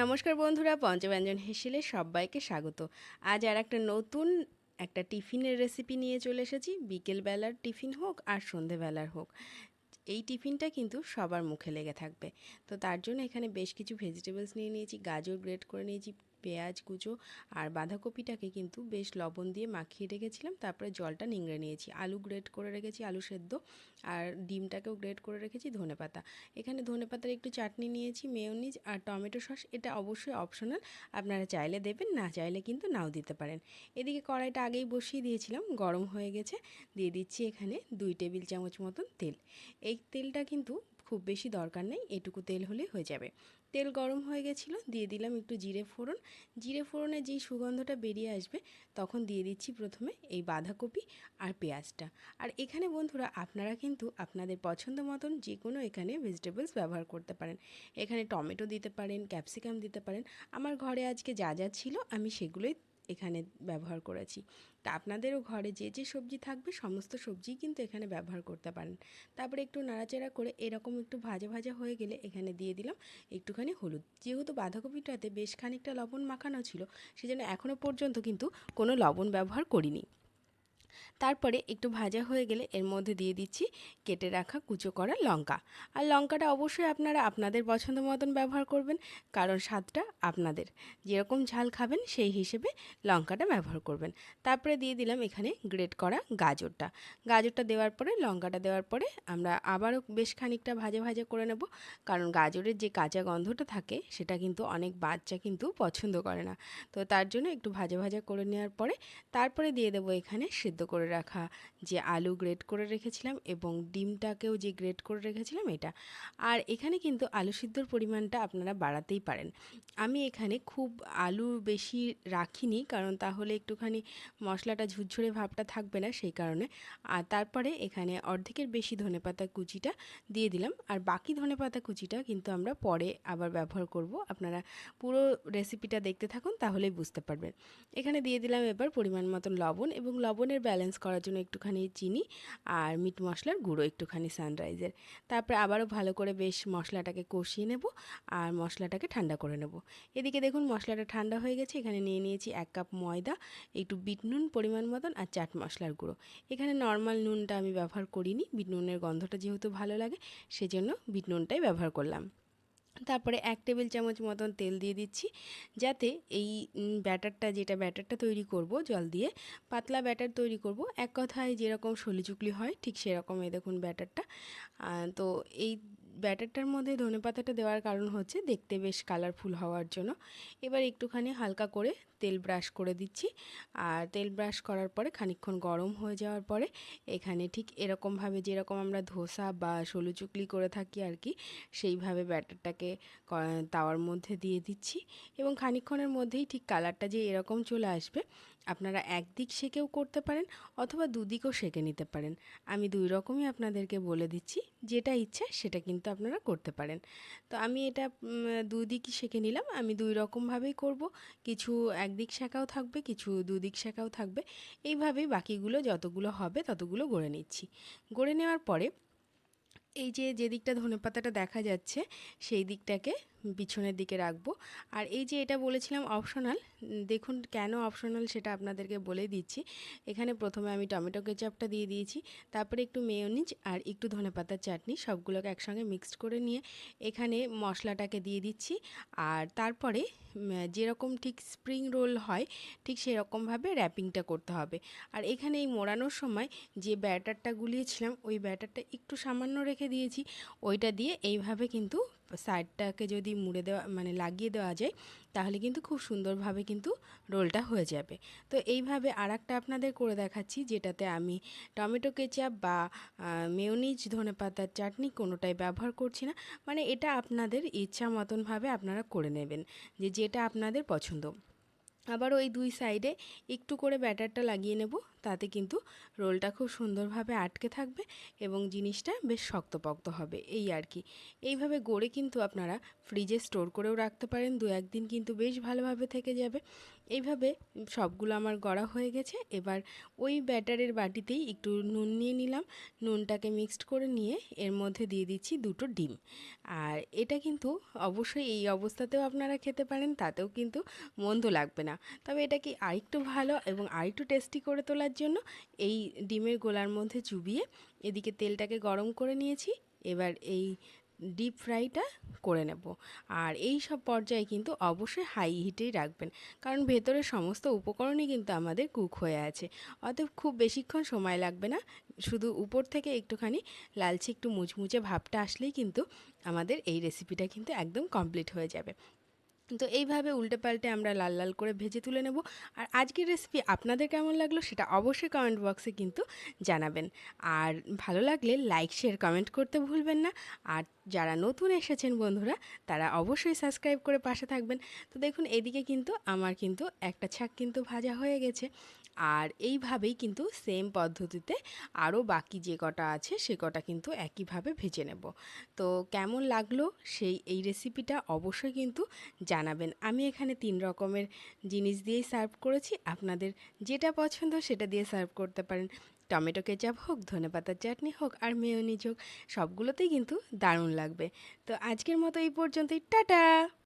নমস্কার বন্ধুরা, পঞ্চব্যঞ্জন হেসেলে সবাইকে স্বাগত। আজ আর একটা নতুন একটা টিফিনের রেসিপি নিয়ে চলে এসেছি। বিকেলবেলার টিফিন হোক আর সন্ধেবেলার হোক, এই টিফিনটা কিন্তু সবার মুখে লেগে থাকবে। তো তার জন্য এখানে বেশ কিছু ভেজিটেবলস নিয়ে নিয়েছি, গাজর গ্রেট করে নিয়েছি পেঁয়াজ, কুচো আর বাঁধাকপিটাকে কিন্তু বেশ লবণ দিয়ে মাখিয়ে রেখেছিলাম। তারপরে জলটা নিংড়ে নিয়েছি। আলু গ্রেট করে রেখেছি, আলু সেদ্ধ আর ডিমটাকেও গ্রেট করে রেখেছি ধনে পাতা এখানে ধনে পাতার একটু চাটনি নিয়েছি মেয়নিজ আর টমেটো সস। এটা অবশ্যই অপশনাল আপনারা চাইলে দেবেন, না চাইলে কিন্তু নাও দিতে পারেন। এদিকে কড়াইটা আগেই বসিয়ে দিয়েছিলাম, গরম হয়ে গেছে। দিয়ে দিচ্ছি এখানে দুই টেবিল চামচ মতন তেল। এই তেলটা কিন্তু খুব বেশি দরকার নেই, এটুকু তেল হলে হয়ে যাবে। তেল গরম হয়ে গেছিল, দিয়ে দিলাম একটু জিরে ফোড়ন। জিরে ফোড়নে যেই সুগন্ধটা বেরিয়ে আসবে, তখন দিয়ে দিচ্ছি প্রথমে এই বাঁধাকপি আর পেঁয়াজটা। আর এখানে বন্ধুরা, আপনারা কিন্তু আপনাদের পছন্দ মতন যে কোনো এখানে ভেজিটেবলস ব্যবহার করতে পারেন। এখানে টমেটো দিতে পারেন ক্যাপসিকাম দিতে পারেন। আমার ঘরে আজকে যা যা ছিল, আমি সেগুলোই এখানে ব্যবহার করেছি। তা আপনাদেরও ঘরে যে যে সবজি থাকবে সমস্ত সবজি কিন্তু এখানে ব্যবহার করতে পারেন। তারপরে একটু নাড়াচাড়া করে এরকম একটু ভাজা ভাজা হয়ে গেলে এখানে দিয়ে দিলাম একটুখানি হলুদ। যেহেতু বাঁধাকপিটাতে বেশ খানিকটা লবণ মাখানো ছিল, সেজন্য এখনও পর্যন্ত কিন্তু কোনো লবণ ব্যবহার করিনি। তারপরে একটু ভাজা হয়ে গেলে এর মধ্যে দিয়ে দিচ্ছি কেটে রাখা কুচো করা লঙ্কা। আর লঙ্কাটা অবশ্যই আপনারা আপনাদের পছন্দ মতন ব্যবহার করবেন, কারণ স্বাদটা আপনাদের। যেরকম ঝাল খাবেন সেই হিসেবে লঙ্কাটা ব্যবহার করবেন। তারপরে দিয়ে দিলাম এখানে গ্রেট করা গাজরটা। গাজরটা দেওয়ার পরে, লঙ্কাটা দেওয়ার পরে আমরা আবারও বেশ খানিকটা ভাজা ভাজা করে নেব, কারণ গাজরের যে কাঁচা গন্ধটা থাকে সেটা কিন্তু অনেক বাচ্চা কিন্তু পছন্দ করে না। তো তার জন্য একটু ভাজা ভাজা করে নেওয়ার পরে, তারপরে দিয়ে দেবো এখানে সিদ্ধ করে রাখা যে আলু গ্রেট করে রেখেছিলাম এবং ডিমটাকেও যে গ্রেট করে রেখেছিলাম এটা। আর এখানে কিন্তু আলু সিদ্ধর পরিমাণটা আপনারা বাড়াতেই পারেন। আমি এখানে খুব আলু বেশি রাখিনি কারণ তাহলে একটুখানি মশলাটা ঝুরঝুরে ভাবটা থাকবে না সেই কারণে। আর তারপরে এখানে অর্ধেকের বেশি ধনেপাতা কুচিটা দিয়ে দিলাম। আর বাকি ধনেপাতা কুচিটা কিন্তু আমরা পরে আবার ব্যবহার করব। আপনারা পুরো রেসিপিটা দেখতে থাকুন তাহলেই বুঝতে পারবেন। এখানে দিয়ে দিলাম এবার পরিমাণ মতন লবণ এবং লবণের ব্যালেন্স করার জন্য একটুখানি চিনি আর মিট মশলার গুঁড়ো, একটুখানি সানরাইজের। তারপরে আবারও ভালো করে বেশ মশলাটাকে কষিয়ে নেব আর মশলাটাকে ঠান্ডা করে নেব। এদিকে দেখুন মশলাটা ঠান্ডা হয়ে গেছে, এখানে নিয়ে নিয়েছি এক কাপ ময়দা, একটু বিট নুন পরিমাণ মতন আর চাট মশলার গুঁড়ো। এখানে নর্মাল নুনটা আমি ব্যবহার করিনি, বিট নুনের গন্ধটা যেহেতু ভালো লাগে, সেজন্য বিট নুনটাই ব্যবহার করলাম। তারপরে এক টেবিল চামচ মতন তেল দিয়ে দিচ্ছি। যাতে এই ব্যাটারটা, যেটা ব্যাটারটা তৈরি করব জল দিয়ে, পাতলা ব্যাটার তৈরি করব। এক কথায় যেরকম সলিচুকলি হয়, ঠিক সেরকম এই দেখুন ব্যাটারটা। তো এই ব্যাটারটার মধ্যে ধনে পাতাটা দেওয়ার কারণ হচ্ছে দেখতে বেশ কালারফুল হওয়ার জন্য। এবার একটুখানি হালকা করে তেল ব্রাশ করে দিচ্ছি। আর তেল ব্রাশ করার পরে খানিক্ষণ গরম হয়ে যাওয়ার পরে এখানে ঠিক এরকমভাবে যেরকম আমরা ধোসা বা সলু চুকলি করে থাকি আর কি, সেইভাবে ব্যাটারটাকে তাওয়ার মধ্যে দিয়ে দিচ্ছি। এবং খানিক্ষণের মধ্যেই ঠিক কালারটা যে এরকম চলে আসবে, আপনারা একদিক সেকেও করতে পারেন অথবা দুদিকও সেকে নিতে পারেন। আমি দুই রকমই আপনাদেরকে বলে দিচ্ছি, যেটা ইচ্ছা সেটা কিন্তু আপনারা করতে পারেন। তো আমি এটা দুই দিকই সেকে নিলাম, আমি দুই রকমভাবেই করব। কিছু একদিক শাখাও থাকবে, কিছু দুদিক শাখাও থাকবে। এইভাবেই বাকিগুলো যতগুলো হবে ততগুলো গড়ে নিচ্ছি। গড়ে নেওয়ার পরে এই যে যে দিকটা ধনে পাতাটা দেখা যাচ্ছে, সেই দিকটাকে পিছনের দিকে রাখব। আর এই যে এটা বলেছিলাম অপশনাল দেখুন কেন অপশনাল সেটা আপনাদেরকে বলে দিচ্ছি। এখানে প্রথমে আমি টমেটো কেচাপটা দিয়ে দিয়েছি, তারপরে একটু মেয়নিজ আর একটু ধনে পাতার চাটনি, সবগুলোকে একসঙ্গে মিক্সড করে নিয়ে এখানে মশলাটাকে দিয়ে দিচ্ছি। আর তারপরে যেরকম ঠিক স্প্রিং রোল হয়, ঠিক সেরকমভাবে র্যাপিংটা করতে হবে। আর এখানে এই মোড়ানোর সময় যে ব্যাটারটা গুলিয়েছিলাম, ওই ব্যাটারটা একটু সামান্য রেখে দিয়েছি, ওইটা দিয়ে এইভাবে কিন্তু সাইডটাকে যদি মুড়ে দেওয়া মানে লাগিয়ে দেওয়া যায়, তাহলে কিন্তু খুব সুন্দরভাবে কিন্তু রোলটা হয়ে যাবে। তো এইভাবে আর আপনাদের করে দেখাচ্ছি, যেটাতে আমি টমেটো কেচাপ বা মেয়নিজ ধনে পাতার চাটনি কোনোটাই ব্যবহার করছি না। মানে এটা আপনাদের ইচ্ছা মতনভাবে আপনারা করে নেবেন, যে যেটা আপনাদের পছন্দ। আবার ওই দুই সাইডে একটু করে ব্যাটারটা লাগিয়ে নেব। তাতে কিন্তু রোলটা খুব সুন্দরভাবে আটকে থাকবে এবং জিনিসটা বেশ শক্তপোক্ত হবে, এই আর কি। এইভাবে গড়ে কিন্তু আপনারা ফ্রিজে স্টোর করেও রাখতে পারেন, দু একদিন কিন্তু বেশ ভালোভাবে থেকে যাবে। এইভাবে সবগুলো আমার গড়া হয়ে গেছে, এবার ওই ব্যাটারের বাটিতেই একটু নুন নিয়ে নিলাম। নুনটাকে মিক্সড করে নিয়ে এর মধ্যে দিয়ে দিচ্ছি দুটো ডিম। আর এটা কিন্তু অবশ্যই এই অবস্থাতেও আপনারা খেতে পারেন, তাতেও কিন্তু মন্দ লাগবে না। তবে এটা কি আরেকটু ভালো এবং আরেকটু টেস্টি করে তোলার জন্য এই ডিমের গোলার মধ্যে চুবিয়ে এদিকে তেলটাকে গরম করে নিয়েছি। এবার এই ডিপ ফ্রাইটা করে নেব। আর এই সব পর্যায়ে কিন্তু অবশ্যই হাই হিটেই রাখবেন। কারণ ভেতরের সমস্ত উপকরণই কিন্তু আমাদের কুক হয়ে আছে। অতএব খুব বেশিক্ষণ সময় লাগবে না। শুধু উপর থেকে একটুখানি লালচে একটু মুচমুচে ভাবটা আসলেই কিন্তু আমাদের এই রেসিপিটা কিন্তু একদম কমপ্লিট হয়ে যাবে। তো এইভাবে উল্টে পাল্টে আমরা লাল লাল করে ভেজে তুলে নেব। আর আজকের রেসিপি আপনাদের কেমন লাগল সেটা অবশ্যই কমেন্ট বক্সে কিন্তু জানাবেন। আর ভালো লাগলে লাইক শেয়ার কমেন্ট করতে ভুলবেন না। আর যারা নতুন এসেছেন বন্ধুরা, তারা অবশ্যই সাবস্ক্রাইব করে পাশে থাকবেন। তো দেখুন, এদিকে কিন্তু আমার কিন্তু একটা ছাক কিন্তু ভাজা হয়ে গেছে। আর এইভাবেই কিন্তু সেম পদ্ধতিতে আরও বাকি যে কটা আছে সে কটা কিন্তু একইভাবে ভেজে নেব। তো কেমন লাগল সেই, এই রেসিপিটা অবশ্যই কিন্তু জানাবেন। আমি এখানে তিন রকমের জিনিস দিয়েই সার্ভ করেছি। আপনাদের যেটা পছন্দ সেটা দিয়ে সার্ভ করতে পারেন। টমেটো কেচাপ হোক, ধনে পাতার চাটনি হোক আর মেয়নিজ হোক, সবগুলোতেই কিন্তু দারুণ লাগবে। তো আজকের মতো এই পর্যন্তই। টাটা!